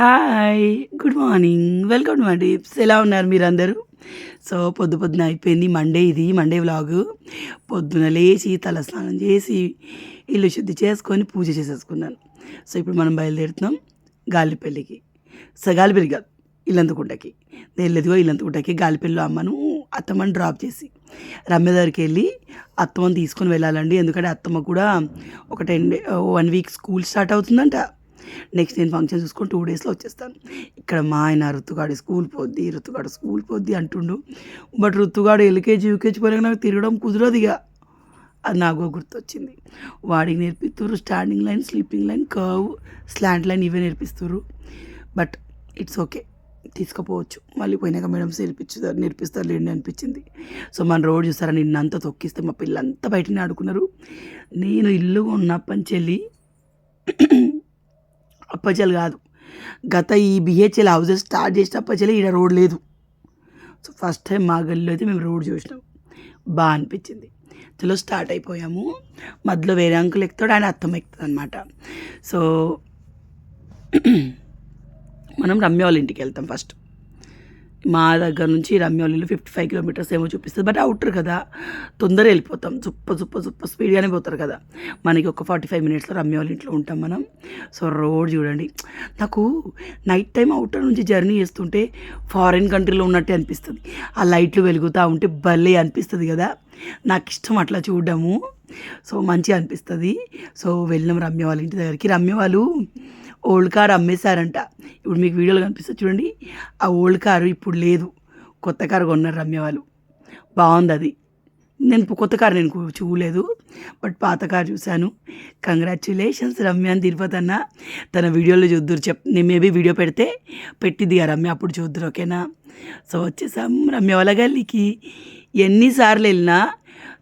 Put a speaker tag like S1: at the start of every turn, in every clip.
S1: Hi good morning. Welcome to my tips. ఎలా ఉన్నారు మీరందరూ? సో పొద్దు పొద్దున అయిపోయింది. మండే ఇది మండే వ్లాగు. పొద్దున లేచి తలస్నానం చేసి ఇల్లు శుద్ధి చేసుకొని పూజ చేసేసుకున్నాను. సో ఇప్పుడు మనం బయలుదేరుతున్నాం గాలిపల్లికి. సో గాలిపల్లి కాదు ఇల్లంతకుంటకి. వెళ్ళేదిగో ఇల్లంతకుంటకి. గాలిపల్లిలో అమ్మను అత్తమ్మని డ్రాప్ చేసి. రమ్య దగ్గరికి వెళ్ళి అత్తమ్మని తీసుకొని వెళ్ళాలండి. ఎందుకంటే అత్తమ్మ కూడా ఒక ten day one week school start అవుతుందంట. నెక్స్ట్ నేను ఫంక్షన్ చూసుకొని టూ డేస్లో వచ్చేస్తాను. ఇక్కడ మా ఆయన ఋతుగాడు స్కూల్ పోద్ది ఋతుగాడు స్కూల్ పోద్ది అంటుండు. బట్ ఋతుగాడు ఎల్కేజీ యూకేజీ పోయినా నాకు తిరగడం కుదరదు ఇక అది నాకు గుర్తొచ్చింది. వాడికి నేర్పిస్తారు standing line sleeping line curve slant line ఇవే నేర్పిస్తారు బట్ ఇట్స్ ఓకే. తీసుకుపోవచ్చు. మళ్ళీ పోయినాక మేడం నేర్పించుతారు నేర్పిస్తారు లేండి అనిపించింది. సో మన రోడ్ చూసారా నిన్నంతా తొక్కిస్తే మా పిల్లంతా బయటనే ఆడుకున్నారు. నేను ఇల్లు ఉన్నప్పని చెల్లి అప్పచెలు కాదు. గత ఈ బిహెచ్ఎల్ హౌసెస్ స్టార్ట్ చేసిన అప్పచలే ఈడ రోడ్ లేదు. సో ఫస్ట్ టైం మా గల్లీలో అయితే మేము రోడ్ చూసినాం. బాగా అనిపించింది. చలో స్టార్ట్ అయిపోయాము. మధ్యలో వేరే అంకుల్ ఎక్కుతాడు ఆయన అత్తమ్మ ఎక్కుతుంది అనమాట సో మనం రమ్య వాళ్ళ ఇంటికి వెళ్తాం ఫస్ట్ మా దగ్గర నుంచి రమ్య ఫిఫ్టీ ఫైవ్ కిలోమీటర్స్ ఏమో చూపిస్తుంది. బట్ అవుటర్ కదా తొందర వెళ్ళిపోతాం. చుప్ప సూపర్ సూపర్ స్పీడ్గానే పోతారు కదా. మనకి ఒక ఫార్టీ ఫైవ్ మినిట్స్లో రమ్య వాళ్ళ ఇంట్లో ఉంటాం మనం. సో రోడ్ చూడండి. నాకు నైట్ టైం అవుటర్ నుంచి జర్నీ చేస్తుంటే ఫారిన్ కంట్రీలో ఉన్నట్టే అనిపిస్తుంది. ఆ లైట్లు వెలుగుతూ ఉంటే భలే అనిపిస్తుంది కదా. నాకు ఇష్టం అట్లా చూడడము. సో మంచిగా అనిపిస్తుంది. సో వెళ్ళినాం రమ్య వాళ్ళ ఇంటి దగ్గరికి. రమ్య వాళ్ళు ఓల్డ్ కార్ అమ్మేశారంట. ఇప్పుడు మీకు వీడియోలు కనిపిస్తుంది చూడండి. ఆ ఓల్డ్ కారు ఇప్పుడు లేదు. కొత్త కారు కొన్నారు రమ్య వాళ్ళు. బాగుంది అది. నేను కొత్త కారు నేను చూడలేదు. బట్ పాత కారు చూశాను. కంగ్రాచులేషన్స్ రమ్య అని తిరుపతి అన్న. తన వీడియోలో చూద్దరు చెప్ నేను మేబీ వీడియో పెడితే పెట్టిద్ది ఆ రమ్య అప్పుడు చూద్దరు ఓకేనా? సో వచ్చేసాం రమ్య వాళ్ళ గల్లికి ఎన్నిసార్లు వెళ్ళినా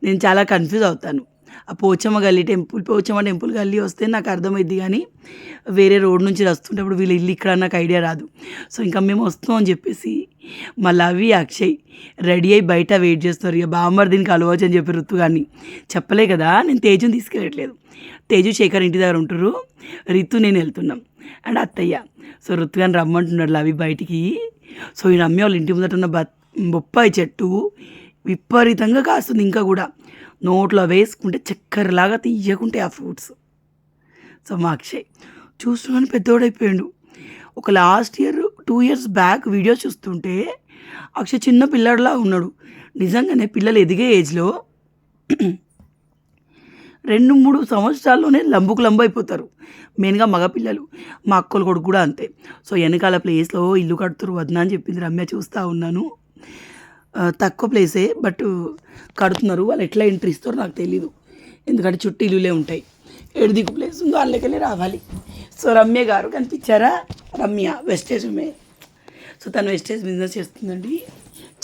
S1: నేను చాలా కన్ఫ్యూజ్ అవుతాను. ఆ పోచమ్మ గల్లీ టెంపుల్ పోచమ్మ టెంపుల్ గల్లీ వస్తే నాకు అర్థమైద్ది కానీ వేరే రోడ్ నుంచి వస్తుంటప్పుడు వీళ్ళు ఇల్లు ఇక్కడ నాకు ఐడియా రాదు. సో ఇంకా మేము వస్తాం అని చెప్పేసి మళ్ళీ అవి అక్షయ్ రెడీ అయ్యి బయట వెయిట్ చేస్తారు. ఇక బామ్మర్ దీనికి అలవచ్చు అని చెప్పి రుత్తు కానీ చెప్పలే కదా నేను తేజుని తీసుకెళ్ళట్లేదు. తేజు శేఖర్ ఇంటి దగ్గర ఉంటారు రితు నేను వెళ్తున్నాం. అండ్ అత్తయ్య. సో ఋతు కానీ రమ్మంటున్నాడు అవి బయటికి. సో ఈ అమ్మే వాళ్ళ ఇంటి ముందట ఉన్న బొప్పాయి చెట్టు విపరీతంగా కాస్తుంది ఇంకా కూడా. నోట్లో వేసుకుంటే చక్కెరలాగా తీయకుంటే ఆ ఫ్రూట్స్. సో మా అక్షయ్ చూస్తున్నాను పెద్దోడైపోయాడు. ఒక last year two years back video చూస్తుంటే అక్షయ్ చిన్న పిల్లాడిలా ఉన్నాడు. నిజంగానే పిల్లలు ఎదిగే ఏజ్లో రెండు మూడు సంవత్సరాల్లోనే లంబుకు లంబు అయిపోతారు. మెయిన్గా మగపిల్లలు మా అక్కలు కొడుకు కూడా అంతే. సో వెనకాల ప్లేస్లో ఇల్లు కడుతురు వద్దా అని చెప్పింది రమ్య చూస్తూ ఉన్నాను. తక్కువ ప్లేసే బట్ కడుతున్నారు. వాళ్ళు ఎట్లా ఎంట్రీ ఇస్తారో నాకు తెలీదు. ఎందుకంటే చుట్టూ ఇల్లులే ఉంటాయి. ఏడు దిక్కు ప్లేస్ ఉందో వాళ్ళకెళ్ళి రావాలి. సో రమ్య గారు కనిపించారా? రమ్య వెస్టేజ్ మే. సో తను వెస్టేజ్ బిజినెస్ చేస్తుందండి.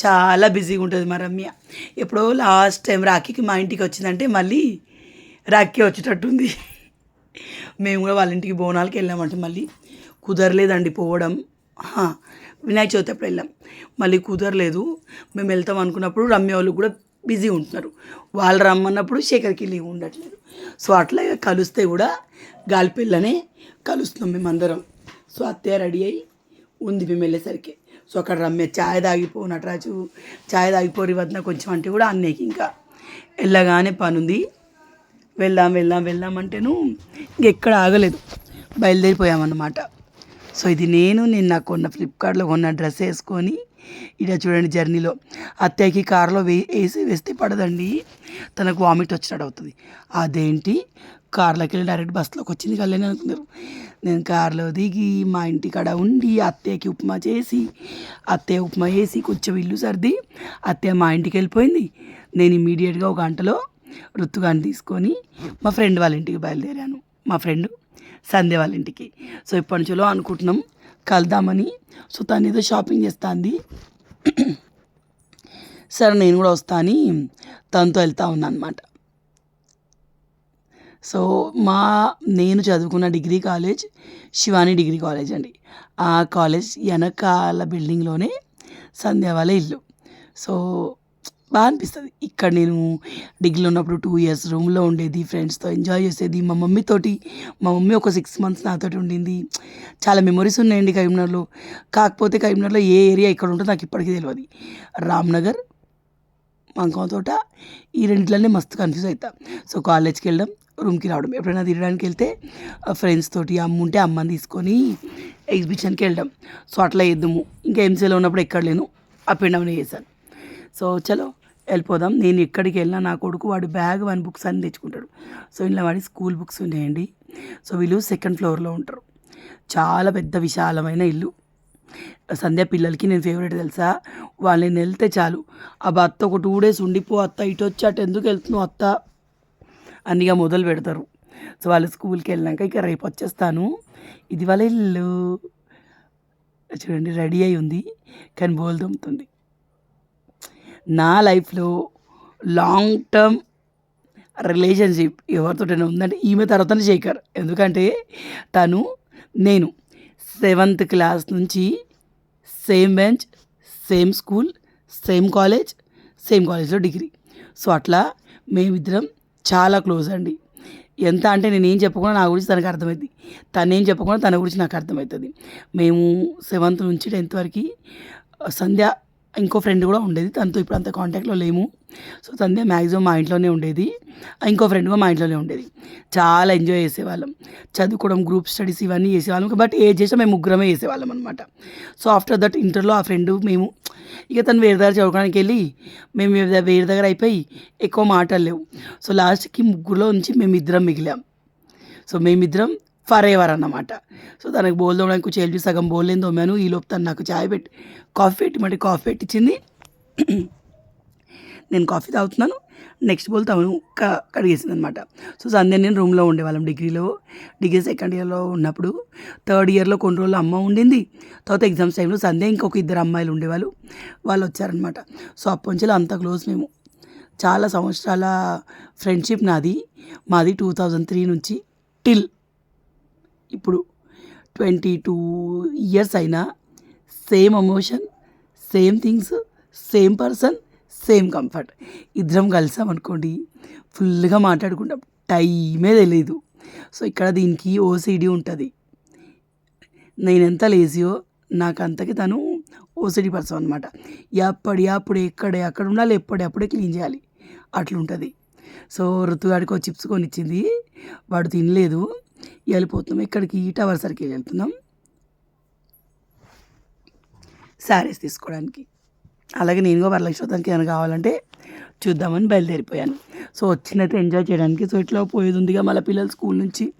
S1: చాలా బిజీగా ఉంటుంది మా రమ్య. ఎప్పుడో లాస్ట్ టైం రాఖీకి మా ఇంటికి వచ్చిందంటే మళ్ళీ రాఖీ వచ్చేటట్టుంది. మేము కూడా వాళ్ళ ఇంటికి బోనాలకి వెళ్ళామంటే మళ్ళీ కుదరలేదండి పోవడం. వినాయక చవితి అప్పుడు వెళ్ళాం. మళ్ళీ కుదరలేదు. మేము వెళ్తాం అనుకున్నప్పుడు రమ్య వాళ్ళు కూడా బిజీ ఉంటున్నారు. వాళ్ళు రమ్మన్నప్పుడు శేఖర్కి లీవ్ ఉండట్లేదు. సో అట్లా ఇక కలిస్తే కూడా గాలిపిల్లనే కలుస్తున్నాం మేమందరం. సో అత్తయ్య రెడీ అయ్యి ఉంది మేము వెళ్ళేసరికి. సో అక్కడ రమ్య ఛాయ్ తాగిపో నటరాజు ఛాయ్ తాగిపోరి వద్ద కొంచెం అంటే కూడా అన్నయ్యకి ఇంకా వెళ్ళగానే పని ఉంది వెళ్దాం వెళ్దాం వెళ్దాం అంటేను ఇంకెక్కడ ఆగలేదు. బయలుదేరిపోయామన్నమాట. సో ఇది నేను నిన్న కొన్న ఫ్లిప్కార్ట్లో కొన్న డ్రెస్ వేసుకొని ఇలా చూడండి జర్నీలో. అత్తయ్యకి కారులో వే వేసి వేస్తే పడదండి. తనకు వామిట్ వచ్చినట్టు అవుతుంది. అదేంటి? కార్లోకి వెళ్ళి డైరెక్ట్ బస్సులోకి వచ్చింది కళ్ళని అనుకున్నారు నేను కార్లో దిగి మా ఇంటి కాడ ఉండి అత్తయ్యకి ఉప్మా చేసి అత్తయ్య ఉప్మా వేసి కొంచెం ఇల్లు సర్ది అత్తయ్య మా ఇంటికి వెళ్ళిపోయింది. నేను ఇమీడియట్గా ఒక గంటలో ఋతుగాన్ని తీసుకొని మా ఫ్రెండ్ వాళ్ళ ఇంటికి బయలుదేరాను. మా ఫ్రెండ్ సంధ్య వాళ్ళ ఇంటికి. సో ఇప్పటి నుంచో అనుకుంటున్నాం. కలుద్దామని. సో తను ఏదో షాపింగ్ చేస్తుంది. సరే నేను కూడా వస్తా అని తనతో వెళ్తా ఉన్నా అనమాట సో మా నేను చదువుకున్న degree college Shivani degree college అండి. ఆ కాలేజ్ వెనకాల బిల్డింగ్లోనే సంధ్య వాళ్ళ ఇల్లు. సో బాగా అనిపిస్తుంది. ఇక్కడ నేను డిగ్రీలో ఉన్నప్పుడు టూ ఇయర్స్ రూమ్లో ఉండేది ఫ్రెండ్స్తో ఎంజాయ్ చేసేది. మా మమ్మీతోటి మా మమ్మీ ఒక సిక్స్ మంత్స్ నాతోటి ఉండింది. చాలా మెమొరీస్ ఉన్నాయండి కరీంనగర్లో. కాకపోతే కరీంనగర్లో ఏ ఏరియా ఎక్కడ ఉంటుందో నాకు ఇప్పటికీ తెలియదు రామ్నగర్ మంకం తోట ఈ రెండిట్లనే మస్తు కన్ఫ్యూజ్ అవుతాం సో కాలేజ్కి వెళ్ళడం రూమ్కి రావడం. ఎప్పుడైనా తిరగడానికి వెళ్తే ఫ్రెండ్స్ తోటి అమ్మ ఉంటే అమ్మని తీసుకొని ఎగ్జిబిషన్కి వెళ్ళడం. సో అట్లా చేద్దాము. ఇంకా ఎంసీలో ఉన్నప్పుడు ఎక్కడ లేను. అప్ అండ్ డౌన్ చేశాను. సో చలో. వెళ్ళిపోదాం. నేను ఎక్కడికి వెళ్ళినా నా కొడుకు వాడు బ్యాగ్ వన్ బుక్స్ అన్ని తెచ్చుకుంటాడు. సో ఇంట్లో వాడి స్కూల్ బుక్స్ ఉన్నాయండి సో వీళ్ళు సెకండ్ ఫ్లోర్లో ఉంటారు. చాలా పెద్ద విశాలమైన ఇల్లు. సంధ్య పిల్లలకి నేను ఫేవరెట్ తెలుసా? వాళ్ళని వెళ్తే చాలు. ఆ అత్త ఒక టూ డేస్ ఉండిపో అత్త ఇటు వచ్చి అటు ఎందుకు వెళ్తున్నావు అత్త? అన్నిగా మొదలు పెడతారు. సో వాళ్ళు స్కూల్కి వెళ్ళాక ఇక రేపు వచ్చేస్తాను. ఇది వాళ్ళ ఇల్లు. చూడండి రెడీ అయి ఉంది. కానీ బోల్ దుమ్ముతుంది. నా లైఫ్లో లాంగ్ టర్మ్ రిలేషన్షిప్ ఎవరితోటైనా ఉందంటే ఈమె తర్వాతనే శేఖర్ ఎందుకంటే తను నేను సెవెంత్ క్లాస్ నుంచి same bench same school same college same కాలేజ్లో డిగ్రీ. సో అట్లా మేమిద్దరం చాలా క్లోజ్ అండి. ఎంత అంటే నేను చెప్పకుండా నా గురించి తనకు అర్థమవుతుంది తనేం చెప్పకుండా తన గురించి నాకు అర్థమవుతుంది మేము సెవెంత్ నుంచి టెన్త్ వరకు సంధ్య ఇంకో ఫ్రెండ్ కూడా ఉండేది. తనతో ఇప్పుడు అంత కాంటాక్ట్లో లేము. సో సంధ్య మ్యాక్సిమం మా ఇంట్లోనే ఉండేది. ఇంకో ఫ్రెండ్ కూడా మా ఇంట్లోనే ఉండేది. చాలా ఎంజాయ్ చేసేవాళ్ళం. చదువుకోవడం గ్రూప్ స్టడీస్ ఇవన్నీ చేసేవాళ్ళం. బట్ ఏ చేసినా మేము ముగ్గురమే చేసేవాళ్ళం అనమాట సో ఆఫ్టర్ దట్ ఇంటర్లో ఆ ఫ్రెండ్ మేము ఇక తను వేరే దగ్గర చదువుకోవడానికి వెళ్ళి మేము వేరే వేరే దగ్గర అయిపోయి ఎక్కువ మాటలు లేవు. సో లాస్ట్కి ముగ్గురులో నుంచి మేమిద్దరం మిగిలాం. సో మేమిద్దరం ఫర్ ఎవర్ అన్నమాట. సో తనకు బోల్ తోమడానికి కొంచెం సగం బోల్ తోమాను ఈ లోపు తను నాకు చాయ్ పెట్టి కాఫీ పెట్టి కాఫీ పెట్టించింది నేను కాఫీ తాగుతున్నాను. నెక్స్ట్ బోల్ తను క కడిగేసింది అనమాట సో సంధ్య నేను రూమ్లో ఉండేవాళ్ళం డిగ్రీలో. డిగ్రీ సెకండ్ ఇయర్లో ఉన్నప్పుడు థర్డ్ ఇయర్లో కొన్ని రోజులు అమ్మ ఉండింది. తర్వాత ఎగ్జామ్స్ టైంలో సంధ్య ఇంకొక ఇద్దరు అమ్మాయిలు ఉండేవాళ్ళు. వాళ్ళు వచ్చారనమాట సో అప్పటి నుంచి అంత క్లోజ్ మేము. చాలా సంవత్సరాల ఫ్రెండ్షిప్ నాది. మాది టూ థౌజండ్ త్రీ నుంచి టిల్ ఇప్పుడు ట్వంటీ టూ ఇయర్స్ అయినా same emotion same things same person same comfort. ఇద్దరం కలిసామనుకోండి ఫుల్గా మాట్లాడుకుంటాం. టైమే తెలియదు సో ఇక్కడ దీనికి ఓసిడి ఉంటుంది. నేను ఎంత లేజియో నాకు అంతకి తను ఓసిడి పర్సన్ అనమాట ఎప్పటి అప్పుడు ఎక్కడ ఎక్కడ ఉండాలి ఎప్పటి అప్పుడే క్లీన్ చేయాలి. అట్లుంటుంది. సో ఋతుగాడికి చిప్స్ కొనిచ్చింది. వాడు తినలేదు. వెళ్ళిపోతున్నాం. ఇక్కడికి టవర్ సర్కిల్ వెళ్తున్నాం. శారీస్ తీసుకోవడానికి. అలాగే నేను కూడా వరలక్ష్మతానికి ఏమైనా కావాలంటే చూద్దామని బయలుదేరిపోయాను. సో వచ్చినట్టు ఎంజాయ్ చేయడానికి. సో ఇట్లా పోయేది ఉందిగా మళ్ళీ పిల్లలు స్కూల్ నుంచి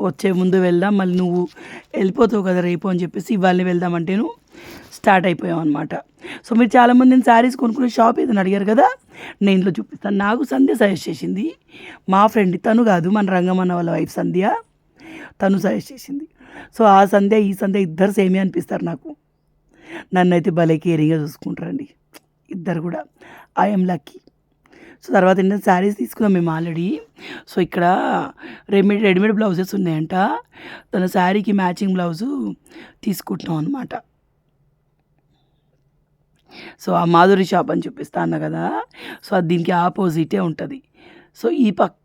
S1: వచ్చే ముందు వెళ్దాం మళ్ళీ నువ్వు వెళ్ళిపోతావు కదా రేపు అని చెప్పేసి ఇవాళ వెళ్దామంటేను స్టార్ట్ అయిపోయాం అనమాట సో మీరు చాలామంది నేను శారీస్ కొనుక్కునే షాప్ ఏదైనా అడిగారు కదా నేను ఇంట్లో చూపిస్తాను. నాకు సంధ్య సజెస్ట్ చేసింది మా ఫ్రెండ్ తను కాదు మన రంగమన్న వాళ్ళ వైఫ్ సంధ్య. తను సజెస్ట్ చేసింది. సో ఆ సంధ్య ఈ సంధ్య ఇద్దరు సేమే అనిపిస్తారు నాకు. నన్ను అయితే భలే కేరింగ్గా చూసుకుంటారండి. ఇద్దరు కూడా. ఐఎమ్ లక్కీ సో తర్వాత ఏంటంటే శారీస్ తీసుకున్నాం మేము ఆల్రెడీ. సో ఇక్కడ రెడీమేడ్ రెడీమేడ్ బ్లౌజెస్ ఉన్నాయంట. తన శారీకి మ్యాచింగ్ బ్లౌజు తీసుకుంటున్నాం అనమాట సో ఆ మాధురి షాప్ అని చూపిస్తా అన్న కదా. సో అది దీనికి ఆపోజిటే ఉంటుంది. సో ఈ పక్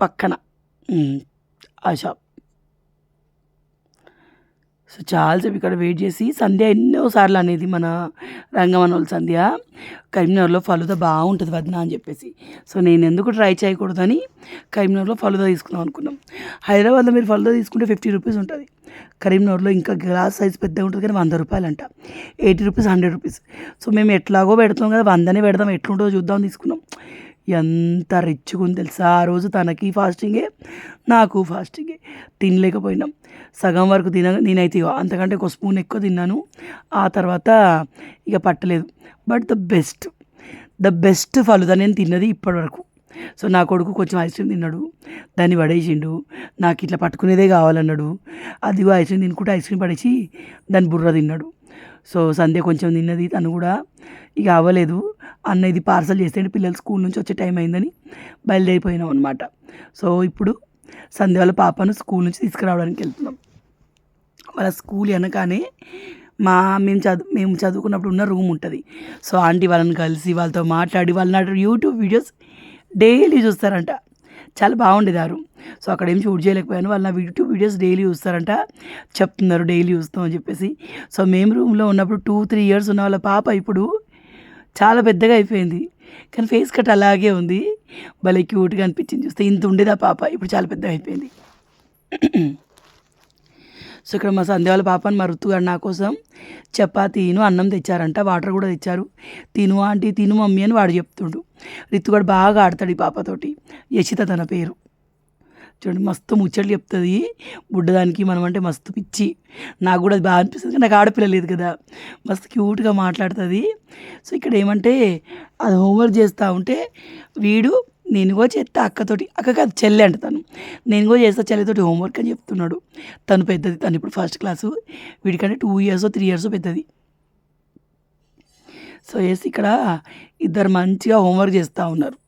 S1: పక్కన ఆ షాప్. సో చాలాసేపు ఇక్కడ వెయిట్ చేసి సంధ్య ఎన్నోసార్లు అనేది మన రంగమనోళ్ళ సంధ్య కరీంనగర్లో ఫలుదా బాగుంటుంది వదిన అని చెప్పేసి. సో నేను ఎందుకు ట్రై చేయకూడదని కరీంనగర్లో ఫలుదా తీసుకుందాం అనుకున్నాం. హైదరాబాద్లో మీరు ఫలుదా తీసుకుంటే ఫిఫ్టీ రూపీస్ ఉంటుంది. కరీంనగర్లో ఇంకా గ్లాస్ సైజ్ పెద్దగా ఉంటుంది కానీ వంద రూపాయలు అంట eighty rupees hundred rupees. So మేము ఎట్లాగో పెడతాం కదా వందనే పెడదాం. ఎట్లుంటుందో చూద్దాం తీసుకున్నాం. ఎంత రిచ్గా ఉంది తెలుసా? ఆ రోజు తనకి ఫాస్టింగే నాకు ఫాస్టింగే తినలేకపోయినాం. సగం వరకు తిన నేనైతే అంతకంటే ఒక స్పూన్ ఎక్కువ తిన్నాను. ఆ తర్వాత ఇక పట్టలేదు. But the best the best falooda నేను తిన్నది ఇప్పటివరకు సో నా కొడుకు కొంచెం ఐస్ క్రీమ్ తిన్నాడు. దాన్ని పడేసిండు నాకు ఇట్లా పట్టుకునేదే కావాలన్నాడు. అది ఐస్ క్రీమ్ తినుకుంటే ఐస్ క్రీమ్ పడేసి దాని బుర్ర తిన్నాడు. సో సంధ్య కొంచెం తిన్నది తను కూడా. ఇక అవ్వలేదు. అన్న ఇది పార్సల్ చేస్తే పిల్లలు స్కూల్ నుంచి వచ్చే టైం అయిందని బయలుదేరిపోయినాం అనమాట సో ఇప్పుడు సంధ్య వాళ్ళ పాపను స్కూల్ నుంచి తీసుకురావడానికి వెళ్తున్నాం. వాళ్ళ స్కూల్ వెనకానే మా మేము చదువు మేము చదువుకున్నప్పుడు ఉన్న రూమ్ ఉంటుంది. సో ఆంటీ వాళ్ళని కలిసి వాళ్ళతో మాట్లాడి వాళ్ళ నాటి యూట్యూబ్ వీడియోస్ డైలీ చూస్తారంట. చాలా బాగుండేది ఆ రూమ్. సో అక్కడ ఏం షూట్ చేయలేకపోయాను. వాళ్ళు నా యూట్యూబ్ వీడియోస్ డైలీ చూస్తారంట. చెప్తున్నారు డైలీ చూస్తాం అని చెప్పేసి. సో మేము రూమ్లో ఉన్నప్పుడు టూ త్రీ ఇయర్స్ ఉన్న వాళ్ళ పాప ఇప్పుడు చాలా పెద్దగా అయిపోయింది. కానీ ఫేస్ కట్ అలాగే ఉంది. భలే క్యూట్గా అనిపించింది. చూస్తే ఇంత ఉండేది ఆ పాప? ఇప్పుడు చాలా పెద్దగా అయిపోయింది. సో ఇక్కడ మా సంధ్య పాపని మా రుతుగాడు నా కోసం చపాతీను అన్నం తెచ్చారంట. వాటర్ కూడా తెచ్చారు. తిను ఆంటీ తిను మమ్మీ అని వాడు చెప్తుండు. రితుగాడు బాగా ఆడతాడు ఈ పాపతోటి. యశిత తన పేరు. చూడండి మస్తు ముచ్చట్లు చెప్తుంది. బుడ్డదానికి మనం అంటే మస్తు పిచ్చి. నాకు కూడా అది బాగా అనిపిస్తుంది నాకు ఆడపిల్ల లేదు కదా. మస్తు క్యూట్గా మాట్లాడుతుంది. సో ఇక్కడ ఏమంటే అది హోంవర్క్ చేస్తూ ఉంటే వీడు నేను కూడా చేస్తా అక్కతోటి అక్క కాదు చెల్లె అంట తను. నేను కూడా చేస్తా చెల్లెతోటి హోంవర్క్ అని చెప్తున్నాడు. తను పెద్దది తను ఇప్పుడు ఫస్ట్ క్లాసు. వీడికంటే టూ ఇయర్స్ త్రీ ఇయర్స్ పెద్దది. సో వేసి ఇక్కడ ఇద్దరు మంచిగా హోంవర్క్ చేస్తూ ఉన్నారు.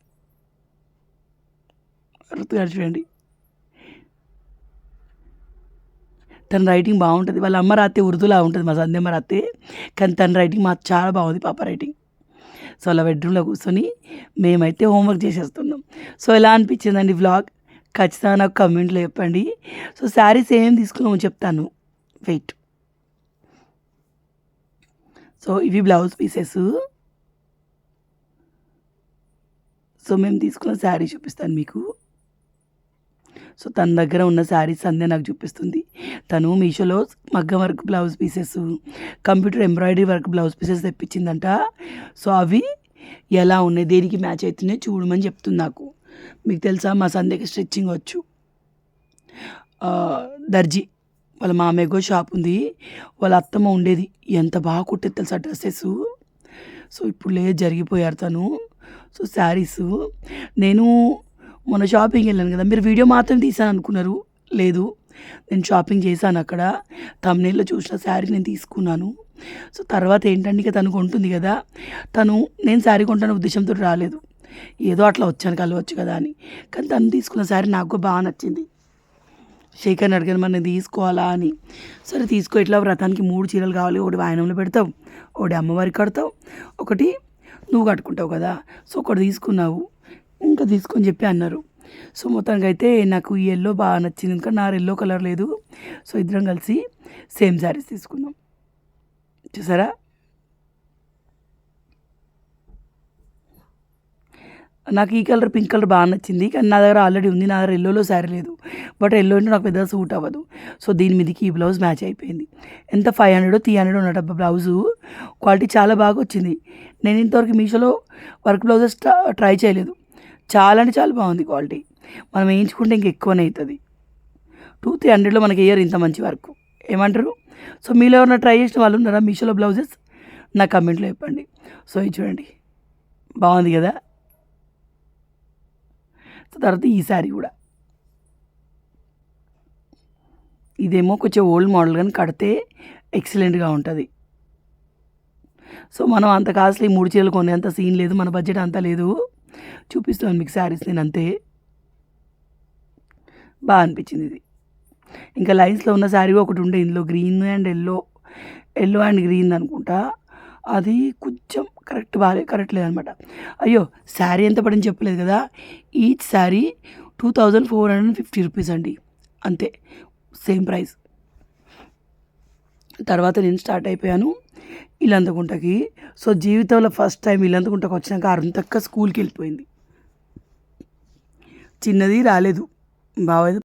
S1: చూడండి. తన రైటింగ్ బాగుంటుంది. వాళ్ళ అమ్మ రాతే ఉర్దూలా ఉంటుంది మా సంధ్యమ్మ రాతే కానీ తన రైటింగ్ మాకు చాలా బాగుంది పాప రైటింగ్ సో అలా బెడ్రూమ్లో కూర్చొని మేమైతే హోంవర్క్ చేసేస్తున్నాం. సో ఎలా అనిపించిందండి వ్లాగ్ ఖచ్చితంగా నాకు కమెంట్లో చెప్పండి. సో శారీస్ ఏం తీసుకున్నామో చెప్తాను. వెయిట్ సో ఇవి బ్లౌజ్ పీసెస్ సో మేము తీసుకున్న శారీ చూపిస్తాను మీకు. సో తన దగ్గర ఉన్న శారీస్ అందే నాకు చూపిస్తుంది. తను మీషోలో మగ్గం work blouse pieces computer embroidery work blouse pieces తెప్పించిందంట. So అవి ఎలా ఉన్నాయి దేనికి మ్యాచ్ అవుతున్నాయి చూడమని చెప్తుంది నాకు. మీకు తెలుసా మా సందేకి స్టిచ్చింగ్ వచ్చు. దర్జీ వాళ్ళ మామయ్యగో షాప్ ఉంది. వాళ్ళ అత్తమ్మ ఉండేది. ఎంత బాగా కుట్టేది తెలుసా డ్రెస్సెస్? సో ఇప్పుడు లేదు జరిగిపోయారు తను. సో శారీస్ నేను మొన్న షాపింగ్ వెళ్ళాను కదా మీరు వీడియో మాత్రం తీసాను అనుకున్నారు లేదు. నేను షాపింగ్ చేశాను అక్కడ. తమిళలో చూసిన శారీ నేను తీసుకున్నాను. సో తర్వాత ఏంటంటే ఇక తను కొంటుంది కదా తను నేను శారీ కొంటాను ఉద్దేశంతో రాలేదు. ఏదో అట్లా వచ్చాను కలవచ్చు కదా అని. కానీ తను తీసుకున్న శారీ నాకు బాగా నచ్చింది. శేఖర్ని అడిగాను మరి నేను తీసుకోవాలా అని. సరే తీసుకో. ఇట్లా వ్రతానికి మూడు చీరలు కావాలి. ఒకటి వాయనంలో పెడతావు ఒకటి అమ్మవారికి కడతావు ఒకటి నువ్వు కట్టుకుంటావు కదా. సో ఒకటి తీసుకున్నావు. ఇంకా తీసుకొని చెప్పి అన్నారు. సో మొత్తానికి అయితే నాకు ఈ ఎల్లో బాగా నచ్చింది. ఎందుకంటే నా ఎల్లో కలర్ లేదు. సో ఇద్దరం కలిసి సేమ్ శారీస్ తీసుకున్నాం. చూసారా? నాకు ఈ కలర్ పింక్ కలర్ బాగా నచ్చింది. కానీ నా దగ్గర ఆల్రెడీ ఉంది. నా దగ్గర ఎల్లోలో శారీ లేదు. బట్ ఎల్లో అంటే నాకు పెద్దగా సూట్ అవ్వదు. సో దీని మీదకి ఈ బ్లౌజ్ మ్యాచ్ అయిపోయింది. ఎంత? ఫైవ్ హండ్రెడ్ త్రీ హండ్రెడ్ ఉన్నట్టు. బ్లౌజు క్వాలిటీ చాలా బాగా వచ్చింది. నేను ఇంతవరకు మీషోలో వర్క్ బ్లౌజెస్ ట్రై చేయలేదు. చాలా అంటే చాలా బాగుంది క్వాలిటీ. మనం వేయించుకుంటే ఇంక ఎక్కువనే అవుతుంది. టూ త్రీ హండ్రెడ్లో మనకి ఇయర్ ఇంత మంచి వర్క్. ఏమంటారు? సో మీలో ఎవరైనా ట్రై చేసిన వాళ్ళు ఉన్నారా? మీషోలో బ్లౌజెస్? నా కమెంట్లో చెప్పండి. సో ఇది చూడండి. బాగుంది కదా? సో తర్వాత ఈ శారీ కూడా. ఇదేమో కొంచెం ఓల్డ్ మోడల్ కానీ కడితే ఎక్సలెంట్గా ఉంటుంది. సో మనం అంత కాస్ట్లీ మూడు చీరలు కొనే అంత సీన్ లేదు. మన బడ్జెట్ అంత లేదు. చూపిస్తాను మీకు శారీస్ నేను అంతే బాగా అనిపించింది ఇది. ఇంకా లైన్స్లో ఉన్న శారీ ఒకటి ఉండే ఇందులో green and yellow yellow and green అనుకుంటా. అది కొంచెం కరెక్ట్ బాగాలే కరెక్ట్ లేదనమాట. అయ్యో శారీ ఎంత పడింది చెప్పలేదు కదా. Each sari two thousand four hundred and fifty rupees అండి. అంతే సేమ్ ప్రైస్. తర్వాత నేను స్టార్ట్ అయిపోయాను. ఇల్లంతకుంటకి సో జీవితంలో ఫస్ట్ టైం ఇల్లంతకుంటకు వచ్చినాక అరుంతక్క స్కూల్కి వెళ్ళిపోయింది. చిన్నది రాలేదు. బాగా